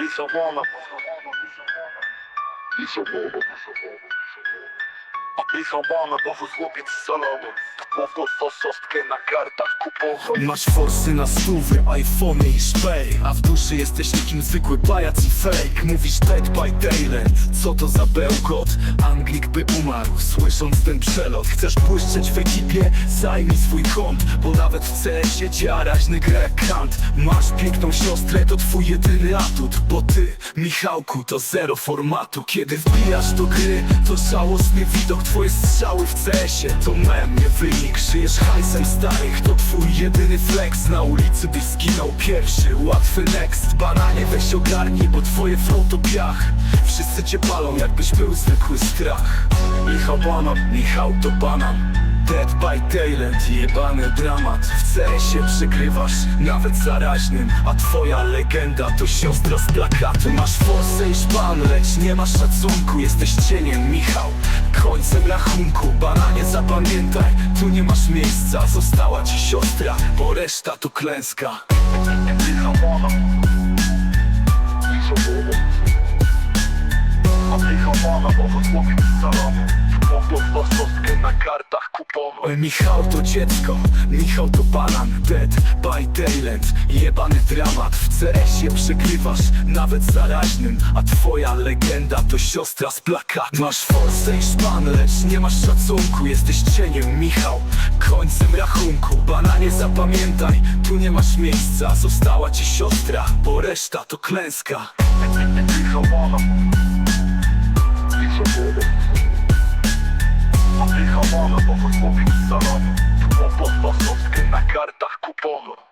Lisabona. Lisabona. Lisabona, to chłopiec z salonu. Mocno szostkę na kartach kupowych. Masz forsy na stówy, iPhone i szpej. A w duszy jesteś nikim zwykły pajac i fake. Mówisz dead by daylight, co to za bełkot? Anglik by umarł, słysząc ten przelot. Chcesz błyszczeć w ekipie? Zajmij swój kąt Bo nawet w CS-ie ciaraźny gra jak kant Masz piękną siostrę, to twój jedyny atut. Bo ty, Michałku, to zero formatu. Kiedy wbijasz do gry, to żałosny widok Twoje strzały w CS-ie, to mem, nie wynik Żyjesz hajsem starych, to twój jedyny flex? Na ulicy byś zginął pierwszy, łatwy next. Bananie weź ogarnij, bo twoje flow to piach. Wszyscy cię palą, jakbyś był zwykły strach. Michał Banan, Michał to banan Dead by Dayland, jebany dramat. W CS-ie przegrywasz, nawet zaraźnym. A twoja legenda to siostra z plakatu. Masz forsę i szpan, lecz nie masz szacunku. Jesteś cieniem, Michał, końcem rachunku Bananie zapamiętaj, tu nie masz miejsca Została ci siostra, bo reszta to klęska. Salonu. Szostkę na kartach kupowych. Oj, Michał to dziecko, Michał to banan Dead by Dayland, jebany dramat. W CS-ie przegrywasz, nawet zaraźnym. A twoja legenda to siostra z plakatu Masz forsę i szpan, lecz nie masz szacunku. Jesteś cieniem, Michał, końcem rachunku. Bananie zapamiętaj, tu nie masz miejsca. Została ci siostra, bo reszta to klęska. Lisabona. Lisabona. Salonu. Mocno szostkę na kartach kupowych.